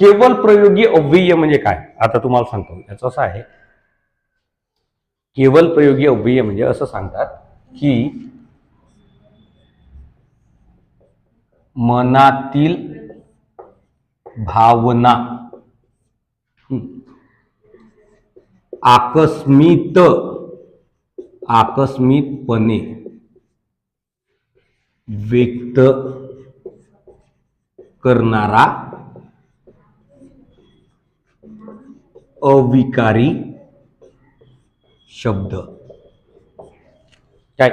केवळ प्रयोगी अव्यय म्हणजे काय? आता तुम्हाला सांगतो. याचं असं आहे. केवळ प्रयोगी अव्यय म्हणजे असं सांगतात की मनातील भावना आकस्मित आकस्मितपणे व्यक्त करणारा अविकारी शब्द. काय?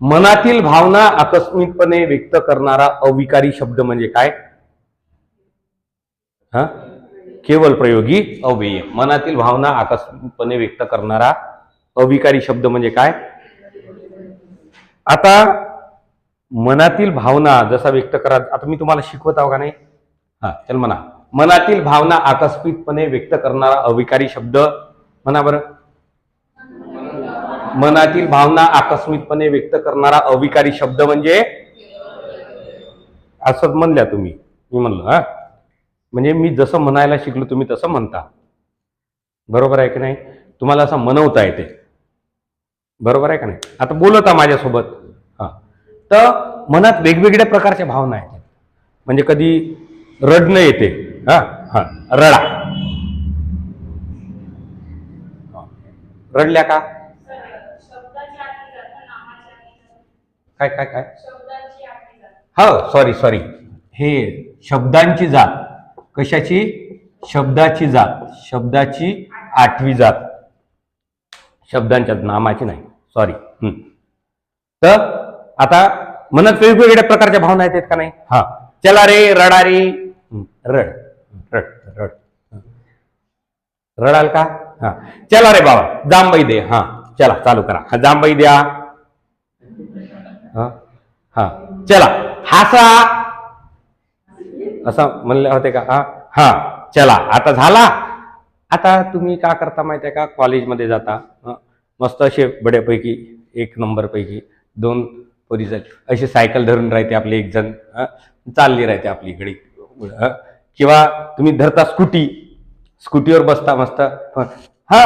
मनातील भावना आकस्मिकपणे व्यक्त करणारा अविकारी शब्द म्हणजे काय? हा? केवळ प्रयोगी अव्यय. मनातील भावना आकस्मिकपणे व्यक्त करणारा अविकारी शब्द म्हणजे काय? आता मनातील भावना जसा व्यक्त करा आता मी तुम्हाला शिकवत आहो का नाही? हा चल म्हणा. मनातील भावना आकस्मितपणे व्यक्त करणारा अविकारी शब्द. म्हणा बरं. मनातील भावना आकस्मिकपणे व्यक्त करणारा अविकारी शब्द म्हणजे? असं म्हणल्या तुम्ही. मी म्हणलं हा. म्हणजे मी जसं म्हणायला शिकलो तुम्ही तसं म्हणता. बरोबर आहे की नाही? तुम्हाला असं मनवता येते. बरोबर आहे का नाही? आता बोलता माझ्यासोबत. हा. तर मनात वेगवेगळ्या प्रकारच्या भावना आहेत म्हणजे कधी रडणं येते. हा हा. रडा. रडल्या का? काय काय काय? हो सॉरी सॉरी हे शब्दांची जात. कशाची? शब्दाची जात. शब्दाची आठवी जात. शब्दांच्या नामाची नाही. सॉरी तर आता मनात वेगवेगळ्या प्रकारच्या भावना येतात का नाही? हा. चला रे रडा रे. रड. रड रड. रडाल का? हा. चला रे बाबा जांबाई दे. हा चला चालू करा. हा जांबाई द्या. हा हा. चला. हासा. असं म्हणले होते का? हा हा. चला आता झाला. आता तुम्ही का करता माहिती आहे का? कॉलेजमध्ये जाता. मस्त असे बड्यापैकी एक नंबरपैकी दोन पोरीचं अशी सायकल धरून राहते आपले एक जण. चालली राहते आपली इकडे. किंवा तुम्ही धरता स्कूटी स्कूटीवर बसता मस्त. हा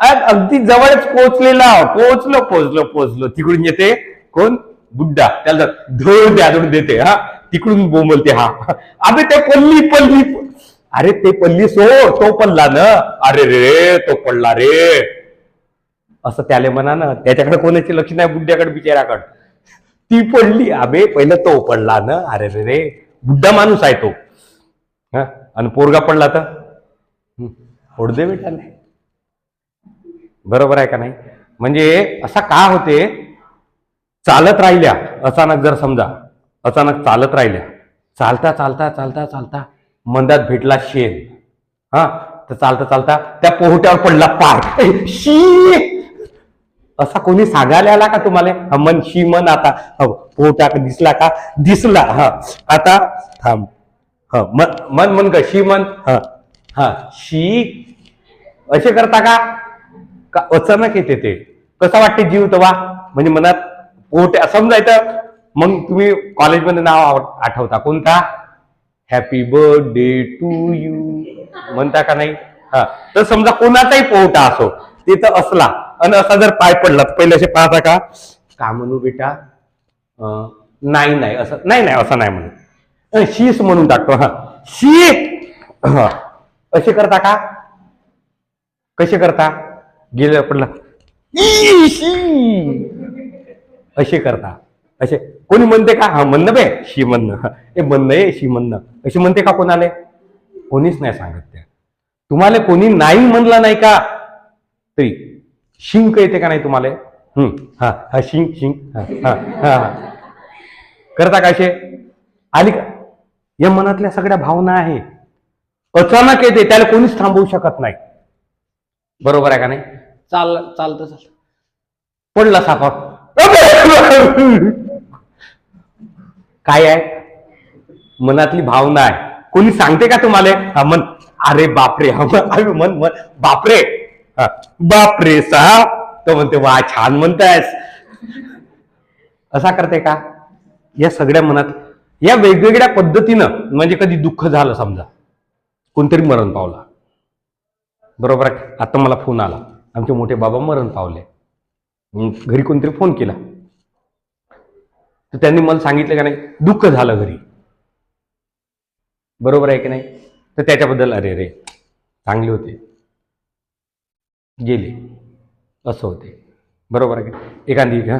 अगदी जवळच पोहोचलेला पोहोचलो पोहोचलो पोहोचलो. तिकडून येते कोण? बुड्डा त्याला धोळ द्यादून देते. हा तिकडून बोंबलते हा. अबे ते पल्ली पल्ली. अरे ते पल्ली सो तो पडला ना. अरे रे तो पडला रे. असं त्याला म्हणा ना. त्याच्याकडे कोणाचे लक्ष नाही बुड्ड्याकडे बिचाराकडे. ती पडली अबे पहिलं तो पडला ना. अरे रे रे. बुड्ढा माणूस आहे तो. हा? आणि पोरगा पडला तर? हं, फोड दे बेटाने बरोबर आहे का नाही? म्हणजे असा का होते? चालत राहिल्या अचानक जर समजा अचानक चालत राहिल्या. चालता चालता चालता चालता मंदात भेटला शेण. हा? तर चालता चालता त्या पोहट्यावर पडला पाय. ए, शी! असा कोणी सांगायला आला का तुम्हाला? हा मन शी मन आता. हो, पोहटा दिसला का? दिसला. हा. आता थांब. हा मन मन मन का शी मन? हा. हा शी. असे करता का? का अचानक येते ते. कसं वाटते जीव तवा म्हणजे मनात पोट समजायचं मग तुम्ही कॉलेजमध्ये नाव आव- आठवता. कोणता? हॅपी बर्थडे टू यू म्हणता का नाही? हा. तर समजा कोणाचाही पोहटा असो ते तर असला आणि असा जर पाय पडला तर पहिले असे पाहता का? म्हणू बेटा? नाही नाही असं नाही नाही असं नाही म्हणू. शीस म्हणून टाकतो हा. शी हा. असे करता का? कसे करता? गेले पडला ई, असे करता. असे. कोणी म्हणते का? हा म्हणणं बे शी म्हणणं. हे. म्हणणं आहे शी म्हणणं. असे म्हणते का कोणाले? कोणीच नाही सांगत त्या. तुम्हाला कोणी नाही म्हणलं नाही का? तरी. शिंक येते का नाही तुम्हाला? हम्म. हा हा शिंक शिंक. हा हा हा हा. करता का असे? आली का? या मनातल्या सगळ्या भावना आहे. अचानक येते त्याला कोणीच थांबवू शकत नाही. बरोबर आहे का नाही? चाल चालतं चालतं. पडला सापा. काय आहे? मनातली भावना आहे. कोणी सांगते का तुम्हाला? हा मन अरे बापरे हा मन अरे मन मन बापरे. बापरे सा तो म्हणते वा छान म्हणतायस. असा करते का? या सगळ्या मनात या वेगवेगळ्या पद्धतीनं म्हणजे कधी दुःख झालं समजा कोणतरी मरण पावला. बरोबर आहे? आता मला फोन आला. आमचे मोठे बाबा मरण पावले. घरी कोणतरी फोन केला. तर त्यांनी मला सांगितलं का नाही दुःख झालं घरी. बरोबर आहे की नाही? तर त्याच्याबद्दल अरे रे चांगले होते. गेले. असं होते. बरोबर आहे की? एखादी हा?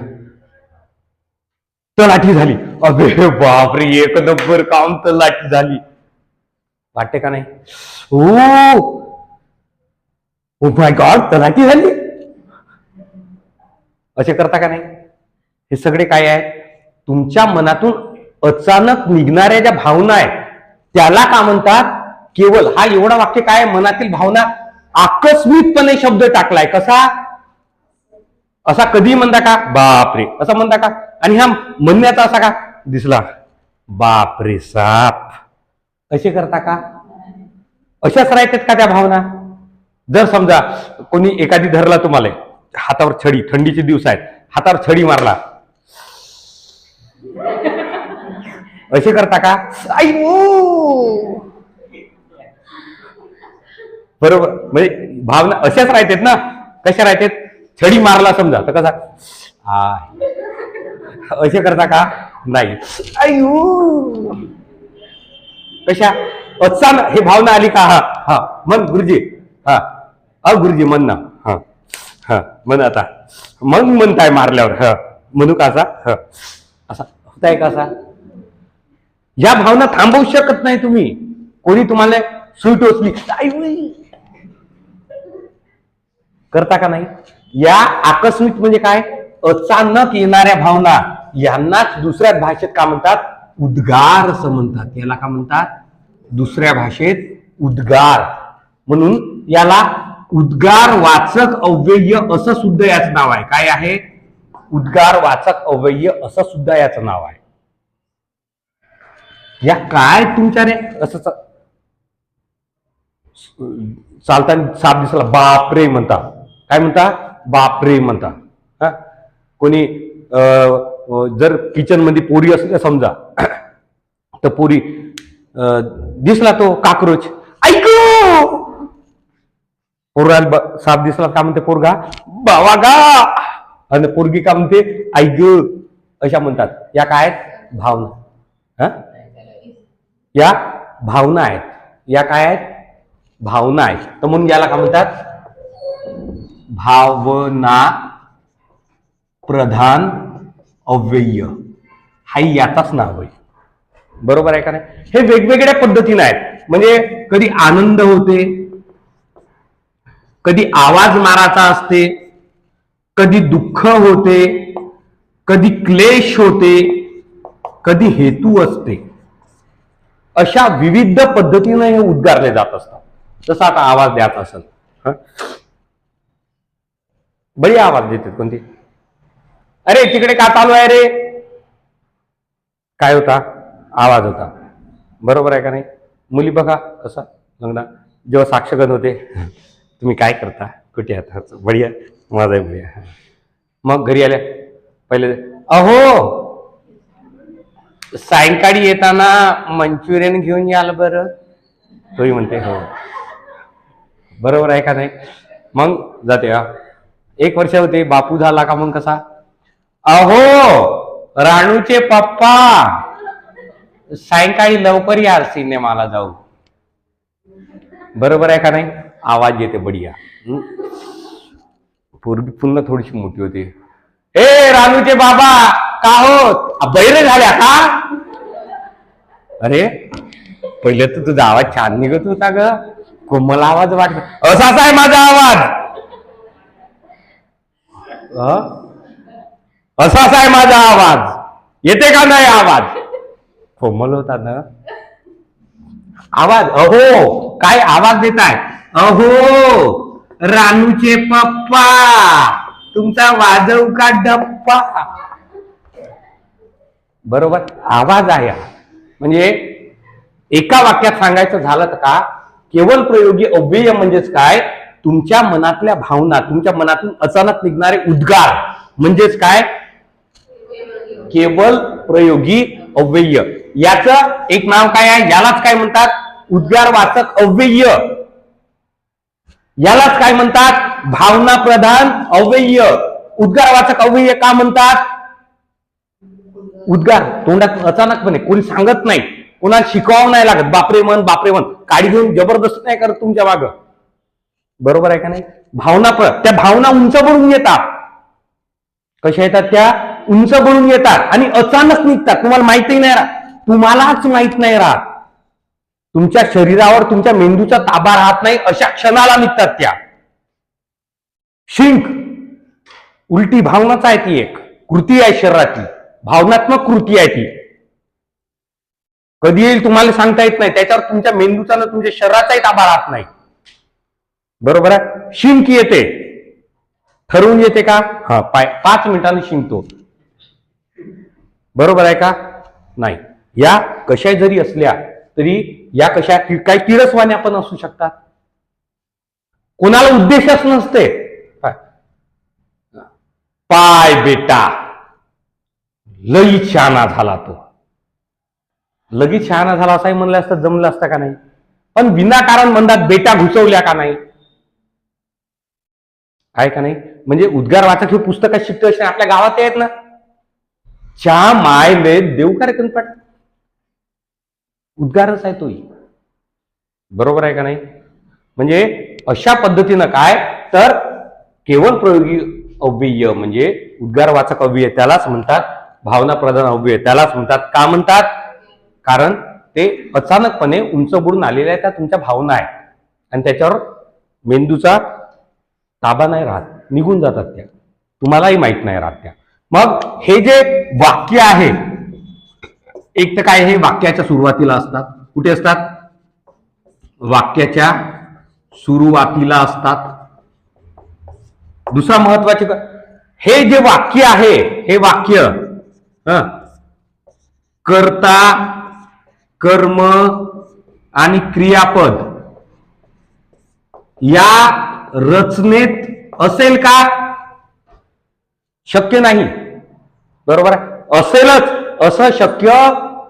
तलाठी झाली. अबे बापरे एक नंबर काम तलाठी झाली. वाटते का नाही? ओ! माय गॉड तलाठी झाली. असे करता का नाही? हे सगळे काय आहे? तुमच्या मनातून अचानक निघणाऱ्या ज्या भावना आहेत त्याला का म्हणतात? केवळ हा एवढा वाक्य काय मनातील भावना आकस्मिकपणे शब्द टाकलाय. कसा? असा कधी म्हणता का? बापरे असा म्हणता का? आणि हा म्हणण्याचा असा का? दिसला. बापरे साप. असे करता का? अशाच राहतात का त्या भावना? जर समजा कोणी एखादी धरला तुम्हाला हातावर छडी थंडीचे दिवस आहेत हातावर छडी मारला. असे करता का? आई ओ! बरोबर. म्हणजे भावना अशाच राहतात ना कशा राहतात? छडी मारला समजा तर कसा? असे करता का? नाही. आयु कशा? अचानक हे भावना आली का? हा हा. मन गुरुजी. हा. अ गुरुजी म्हण ना. हा. हा. म्हण आता. मग म्हणताय मारल्यावर. ह. म्हणू का असा? ह. असा. होताय का असा? या भावना थांबवू शकत नाही तुम्ही. कोणी तुम्हाला सुई टोचली करता का नाही? या आकस्मिक म्हणजे काय? अचानक येणाऱ्या भावना. यांनाच दुसऱ्या भाषेत का म्हणतात? उद्गार असं म्हणतात. याला का म्हणतात? दुसऱ्या भाषेत उद्गार. म्हणून याला उद्गार वाचक अव्यय असं सुद्धा याचं नाव आहे. काय आहे? उद्गार वाचक अव्यय असं सुद्धा याचं नाव आहे. या काय तुमच्या रे असं चालताना साप दिसला बापरे म्हणता. काय म्हणता? बापरे म्हणता. हा? कोणी अं, जर किचनमध्ये पोरी असल्या समजा तर पोरी अं, दिसला तो काक्रोच. ऐक! पोरगा ब- साप दिसला का म्हणते पोरगा? बावा गा! आणि पोरगी का म्हणते? ऐक! अशा म्हणतात. या काय आहेत? भावना. हा? या भावना आहेत. या काय आहेत? भावना आहेत. तर म्हणून याला काय म्हणतात? भावना प्रधान अव्यय. हा याचाच नाव आहे. बरोबर आहे का नाही? हे वेगवेगळ्या पद्धतीने आहेत. म्हणजे कधी आनंद होते कधी आवाज माराचा असते कधी दुःख होते कधी क्लेश होते कधी हेतू असते. अशा विविध पद्धतीने हे उद्गारले जात असतात. जसं आता आवाज द्यायचा असेल. बळी आवाज देते कोणती? अरे तिकडे का चालू आहे रे? काय होता? आवाज होता. बरोबर आहे का नाही? मुली बघा कसा? लग्न जेव्हा साक्षगण होते तुम्ही काय करता? कुठे आहात बढिया माझा आहे बढिया. मग घरी आल्या. पहिले अहो! सायंकाळी येताना मंचुरियन घेऊन याल बरं. तोही म्हणते हो. बरोबर आहे का नाही? मग जाते एक वर्ष होते बापू झाला का मग कसा? अहो राणूचे पप्पा. सायंकाळी लवकर या सिनेमाला जाऊ. बरोबर आहे का नाही? आवाज येते बढिया. पूर्वी पुन्हा थोडीशी मोठी होती. ए रानूचे बाबा का होत बैरे झाल्या का अरे पहिले तर तुझा आवाज छान निघत होता ग. कोमल आवाज वाटत असाच आहे माझा आवाज. असाच आहे माझा आवाज. येते का नाही आवाज? कोमल होता ना. आवाज अहो काय आवाज देताय अहो रानूचे पप्पा तुमचा वाजव का डप्पा? बरोबर आवाज आहे हा. म्हणजे एका वाक्यात सांगायचं झालं तर का केवळ प्रयोगी अव्यय म्हणजेच काय? तुमच्या मनातल्या भावना तुमच्या मनातून अचानक निघणारे उद्गार म्हणजेच काय? केवल प्रयोगी अव्यय. याचं एक नाव काय आहे? यालाच काय म्हणतात? उद्गारवाचक अव्यय. यालाच काय म्हणतात? भावना प्रधान अव्यय. उद्गारवाचक अव्यय का म्हणतात? उद्गार. तोंडात अचानकपणे कोणी सांगत नाही. कोणाला शिकवावं नाही लागत. बापरे मन बापरे मन काळी घेऊन जबरदस्त नाही करत तुमच्या माग. बरोबर आहे का नाही? भावना प्र त्या भावना उंच येतात. कशा येतात त्या? उंच बनून येतात आणि अचानक निघतात. तुम्हाला माहितही नाही राहत. तुम्हालाच माहीत नाही राहत. तुमच्या शरीरावर तुमच्या मेंदूचा ताबा राहत नाही अशा क्षणाला निघतात त्या. शिंक. उलटी भावनाच आहे ती एक. कृती आहे शरीरातली भावनात्मक कृती आहे ती. कधी येईल तुम्हाला सांगता येत नाही. त्याच्यावर तुमच्या मेंदूचा ना तुमच्या शरीराचाही ताबा राहत नाही. बरोबर आहे? शिंक येते. ठरवून येते का? हा पाय पाच मिनिटांनी शिंकतो. बरोबर आहे का? नाही. या कशा जरी असल्या तरी या कशा काही किरसवाण्या पण असू शकतात. कोणाला उद्देशच नसते. काय? पाय बेटा. लई शहाणा झाला तो. लगेच शहाणा झाला असाही म्हणलं असतं जमलं असतं का नाही? पण विनाकारण म्हणतात बेटा घुसवल्या का नाही? आहे का नाही? म्हणजे उद्गार वाचक हे पुस्तकात शिकतो असे आपल्या गावात आहेत ना? च्या माय में देव का रे उद्गारच आहे तोही. बरोबर आहे का नाही? म्हणजे अशा पद्धतीनं काय? तर केवळ प्रयोगी अव्यय म्हणजे उद्गार वाचक अव्यय त्यालाच म्हणतात भावना प्रधान अव्यय त्यालाच म्हणतात. का म्हणतात? कारण ते अचानकपणे उंच बुडून आलेल्या त्या तुमच्या भावना आहेत. आणि त्याच्यावर मेंदूचा ताबा नाही राहत. निघून जातात त्या. तुम्हालाही माहीत नाही राहत त्या. मग हे जे वाक्य आहे एक तर काय हे वाक्याच्या सुरुवातीला असतात. कुठे असतात? वाक्याच्या सुरुवातीला असतात. दुसरा महत्त्वाचे हे जे वाक्य आहे हे वाक्य कर्ता कर्म आणि क्रियापद या रचनेत असेल का? शक्य नाही. बरोबर आहे? असेलच असं शक्य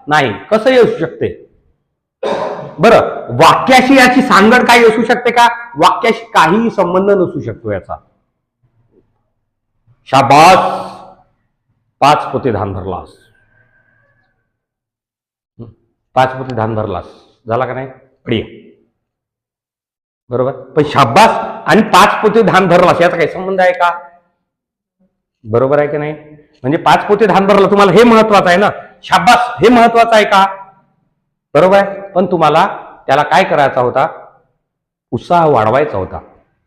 नाही. कसं येऊ शकते. बरं वाक्याशी याची सांगड काही असू शकते का? वाक्याशी काहीही संबंध नसू शकतो याचा. शाबास! पाच पोते धान धरलास. पाच पोते धान धरलास. झाला का नाही? प्रिय बरोबर? पण शाबास आणि पाच पोते धान धरलास याचा काही संबंध आहे का? बरोबर आहे की नाही? म्हणजे पाच पोते धान भरला तुम्हाला हे महत्वाचं आहे ना? शाब्बास हे महत्वाचं आहे का? बरोबर आहे? पण तुम्हाला त्याला काय करायचा होता? उत्साह वाढवायचा होता.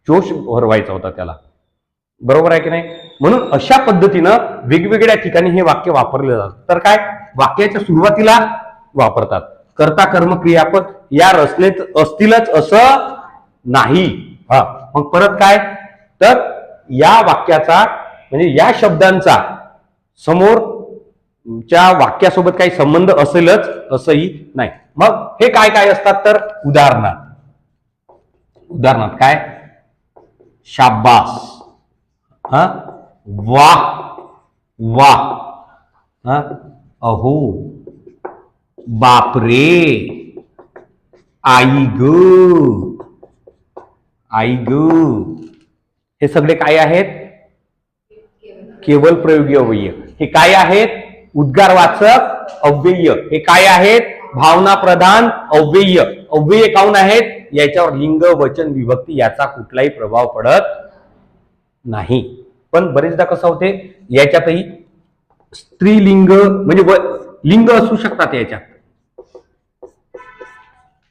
जोश भरवायचा होता त्याला. बरोबर आहे की नाही? म्हणून अशा पद्धतीनं वेगवेगळ्या ठिकाणी हे वाक्य वापरले जातात तर काय? वाक्याच्या सुरुवातीला वापरतात. कर्ता कर्म क्रियापद या रचनेत असतीलच असं नाही. हा. मग परत काय? तर या वाक्याचा म्हणजे या शब्दांचा समोरच्या वाक्यासोबत काही संबंध असेलच असंही नाही. मग हे काय काय असतात तर? उदाहरणार्थ. उदाहरणार्थ काय? शाब्बास. हा? वाह वाह हा? अहो. बापरे. आई ग. आई ग. हे सगळे काय आहेत? केवल प्रयोगी अव्यय. हे काय आहेत? उद्गारवाचक अव्यय. हे काय आहेत? भावना प्रधान अव्यय. अव्यय काऊन आहेत? याच्यावर लिंग वचन विभक्ती याचा कुठलाही प्रभाव पडत नाही. पण बरेचदा कसं होते? याच्यातही स्त्रीलिंग म्हणजे व- लिंग असू शकतात याच्यात.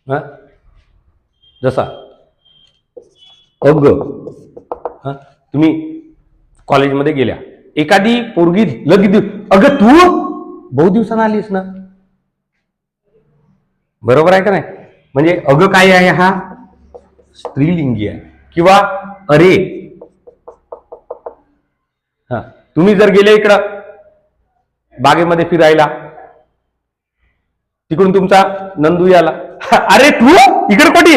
हा? जसा. अग. हा? तुम्ही कॉलेजमध्ये गेल्या. एखादी पोरगी लगी अगं तू बहु दिवसानं आलीस ना? बरोबर आहे का नाही? म्हणजे अग काय आहे हा? स्त्रीलिंगी आहे. किंवा अरे हा तुम्ही जर गेले इकडं बागेमध्ये फिरायला तिकडून तुमचा नंदू याला अरे तू इकडे कोठी?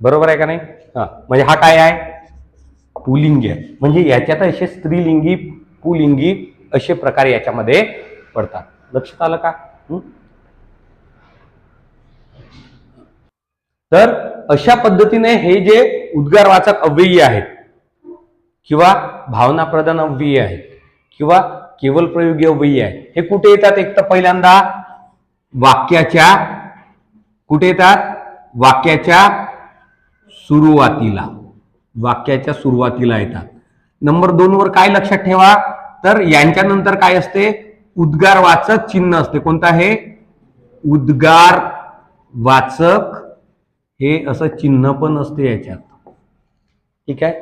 बरोबर आहे का नाही? हा म्हणजे हा काय आहे? पुलिंगी. आहे म्हणजे याच्यात असे स्त्रीलिंगी पुलिंगी असे प्रकार याच्यामध्ये पडतात. लक्षात आलं का? तर अशा पद्धतीने हे जे उद्गारवाचक अव्ययी आहेत किंवा भावना प्रधान अव्ययी आहेत किंवा केवल प्रयोगी अव्ययी आहेत हे कुठे येतात? एक तर पहिल्यांदा वाक्याच्या कुठे येतात? वाक्याच्या सुरुवातीला. वाक्याच्या सुरुवातीला येतात. नंबर दोनवर काय लक्षात ठेवा? तर यांच्यानंतर काय असते? उद्गार वाचक चिन्ह असते. कोणतं आहे? उद्गार वाचक. हे असं चिन्ह पण असते याच्यात. ठीक आहे?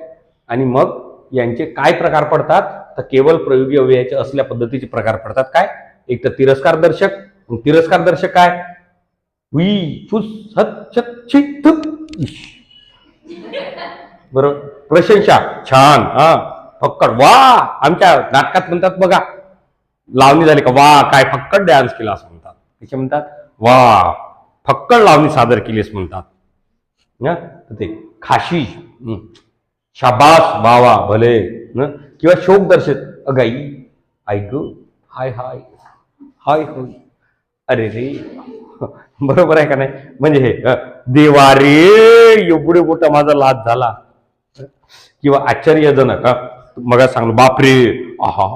आणि मग यांचे काय प्रकार पडतात? तर केवळ प्रयोगी अव्ययाचे असल्या पद्धतीचे प्रकार पडतात. काय? एक तर तिरस्कार दर्शक. तिरस्कार दर्शक काय? हुई फुस हत छी बरोबर प्रशंसा. छान. हा. फक्कड. वा! आमच्या नाटकात म्हणतात बघा लावणी झाली का? वा काय फक्कड डान्स केला असं म्हणतात. कसे म्हणतात? वा! फक्कड लावणी सादर केलीस म्हणतात. ना ते खाशी शाबास बावा भले. न किंवा शोक दर्शक अगाई गो हाय हाय. हाय होय. अरे रे. बरोबर आहे का नाही? म्हणजे हे देवा रे एवढे मोठा माझा लाज झाला. किंवा आश्चर्यजनक हा? मग सांगलो बापरे! आहा!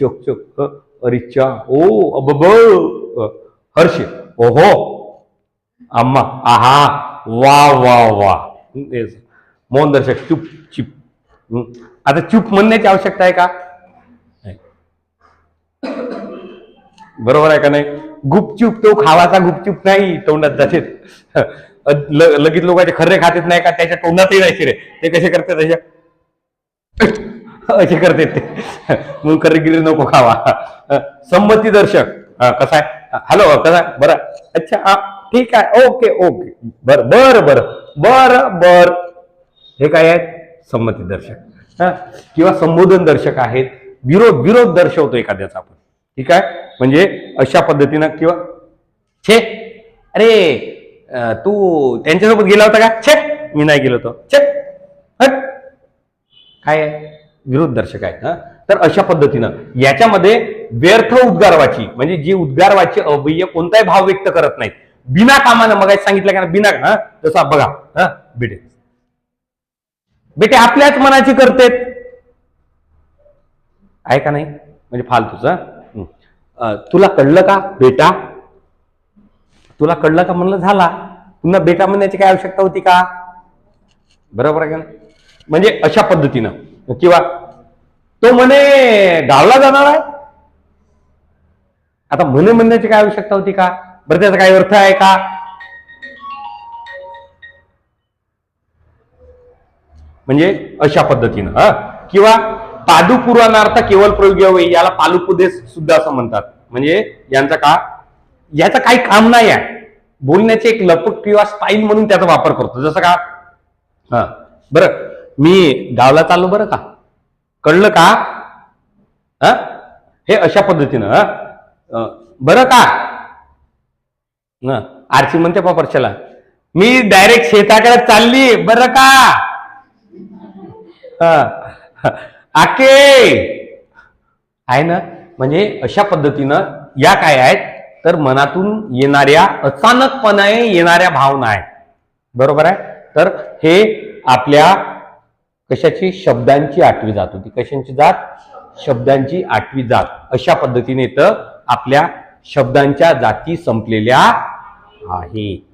चोक चोक अरिच्छा ओ अबब! हर्षी हर्ष ओहो! अम्मा आहा! वा वा वा! तेच. मौन दर्शक चुप चिप. आता चुप म्हणण्याची आवश्यकता आहे का? बरोबर आहे का नाही? गुपचूप तो खावाचा गुपचूप नाही तोंडात जाते ल- लगेच लोकांचे खर्रे खातेत नाही का? त्याच्या तोंडातही नाही रे ते कसे करतात त्याच्या असे करते ते. मुलकरगिरी नको खावा. संमती दर्शक. हा, कसा आहे? हॅलो कसा आहे? बरं. अच्छा हा ठीक आहे. ओके ओके बर बर बर. बर बर. हे काय आहेत संमती दर्शक. हा किंवा संबोधन दर्शक आहेत. विरोध विरोध दर्शवतो एखाद्याचा आपण. ठीक आहे? म्हणजे अशा पद्धतीनं किंवा छे. अरे तू त्यांच्यासोबत गेला होता का? छे. मी नाही गेलो होतो. छे. काय विरोध दर्शक आहे हा? तर अशा पद्धतीनं याच्यामध्ये व्यर्थ उद्गारवाची म्हणजे जी उद्गारवाची अवय्य कोणताही भाव व्यक्त करत नाहीत बिना कामानं मग सांगितलं का ना, बिना हा? तसा बघा हा? बेटे. बेटे आपल्याच मनाची करतेत. आहे का नाही? म्हणजे फालतूच तुला कळलं का बेटा? तुला कळलं का म्हणलं झाला. पुन्हा बेटा म्हणण्याची काय आवश्यकता होती का? बरोबर आहे का म्हणजे अशा पद्धतीनं. किंवा तो म्हणे गावला जाणार आहे? आता म्हणे म्हणण्याची काय आवश्यकता होती का? बरं त्याचा काही अर्थ आहे का? म्हणजे अशा पद्धतीनं हा? किंवा पादुपुराणार्थ केवळ प्रयोग याला पालुपुदेश सुद्धा असं म्हणतात. म्हणजे यांचा का याचं काही काम नाही आहे. बोलण्याचे एक लपक किंवा स्टाईल म्हणून त्याचा वापर करतो. जसं का हा? बरं मी गावला चाललो बरं का? कळलं का? हा हे अशा पद्धतीनं बरं का? आरसी म्हणते पा परशाला मी डायरेक्ट शेताकडे चालली बरं का? हा. आके! आहे ना? म्हणजे अशा पद्धतीनं या काय आहेत? तर मनातून येणाऱ्या अचानकपणे येणाऱ्या भावना आहेत. बरोबर आहे? तर हे आपल्या कशाची? शब्दांची आठवी जात होती. कशांची जात? शब्दांची आठवी जात. अशा पद्धतीने तर आपल्या शब्दांच्या जाती संपलेल्या आहे